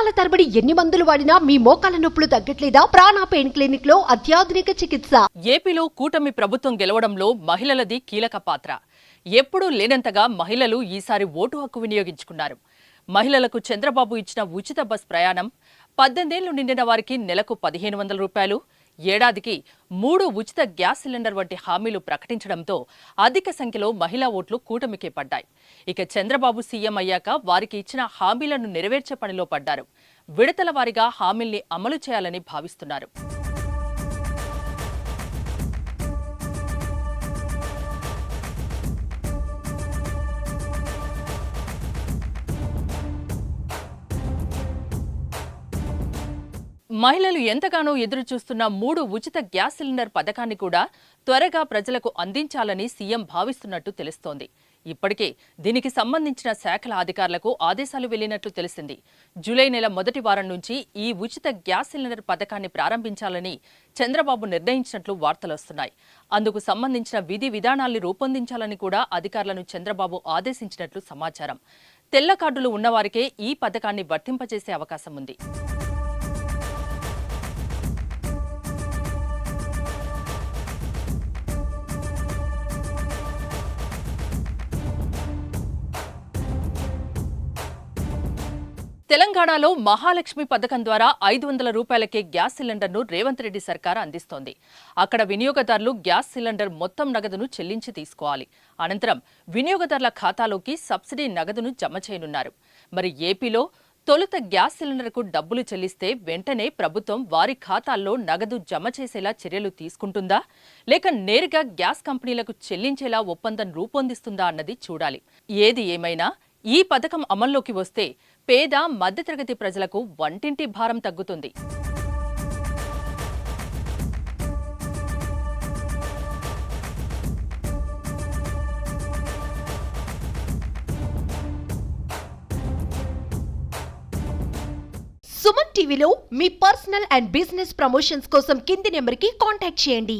సంవత్సరాల తరబడి ఎన్ని మందులు వాడినా మీ మోకాల నొప్పులు తగ్గట్లేదా? ప్రాణ పెయిన్ క్లినిక్లో అత్యాధునిక చికిత్స. ఏపీలో కూటమి ప్రభుత్వం గెలవడంలో మహిళలది కీలక పాత్ర. ఎప్పుడూ లేనంతగా మహిళలు ఈసారి ఓటు హక్కు వినియోగించుకున్నారు. మహిళలకు చంద్రబాబు ఇచ్చిన ఉచిత బస్ ప్రయాణం పద్దెనిమిదేళ్ళు నిండిన వారికి నెలకు పదిహేను వందల రూపాయలు ఏడాదికి మూడు ఉచిత గ్యాస్ సిలిండర్ వంటి హామీలు ప్రకటించడంతో అధిక సంఖ్యలో మహిళా ఓట్లు కూటమికే పడ్డాయి. ఇక చంద్రబాబు సీఎం అయ్యాక వారికి ఇచ్చిన హామీలను నెరవేర్చే పనిలో పడ్డారు. విడతల వారీగా హామీల్ని అమలు చేయాలని భావిస్తున్నారు. మహిళలు ఎంతగానో ఎదురు చూస్తున్న మూడు ఉచిత గ్యాస్ సిలిండర్ పథకాన్ని కూడా త్వరగా ప్రజలకు అందించాలని సీఎం భావిస్తున్నట్టు తెలుస్తోంది. ఇప్పటికే దీనికి సంబంధించిన శాఖల అధికారులకు ఆదేశాలు వెళ్ళినట్లు తెలిసింది. జూలై నెల మొదటి వారం నుంచి ఈ ఉచిత గ్యాస్ సిలిండర్ పథకాన్ని ప్రారంభించాలని చంద్రబాబు నిర్ణయించినట్లు వార్తలొస్తున్నాయి అందుకు సంబంధించిన విధి విధానాల్ని రూపొందించాలని కూడా అధికారులను చంద్రబాబు ఆదేశించినట్లు సమాచారం. తెల్ల కార్డులు ఉన్నవారికే ఈ పథకాన్ని వర్తింపజేసే అవకాశం ఉంది. తెలంగాణలో మహాలక్ష్మి పథకం ద్వారా ఐదు వందల రూపాయలకే గ్యాస్ సిలిండర్ను రేవంత్ రెడ్డి సర్కార్ అందిస్తోంది. అక్కడ వినియోగదారులు గ్యాస్ సిలిండర్ మొత్తం నగదును చెల్లించి తీసుకోవాలి. అనంతరం వినియోగదారుల ఖాతాలోకి సబ్సిడీ నగదును జమ చేయనున్నారు. మరి ఏపీలో తొలుత గ్యాస్ సిలిండర్కు డబ్బులు చెల్లిస్తే వెంటనే ప్రభుత్వం వారి ఖాతాల్లో నగదు జమ చేసేలా చర్యలు తీసుకుంటుందా? లేక నేరుగా గ్యాస్ కంపెనీలకు చెల్లించేలా ఒప్పందం రూపొందిస్తుందా అన్నది చూడాలి. ఏది ఏమైనా ఈ పథకం అమల్లోకి వస్తే పేద మధ్యతరగతి ప్రజలకు వంటింటి భారం తగ్గుతుంది. సుమన్ టీవీలో మీ పర్సనల్ అండ్ బిజినెస్ ప్రమోషన్స్ కోసం కింది నెంబర్కి కాంటాక్ట్ చేయండి.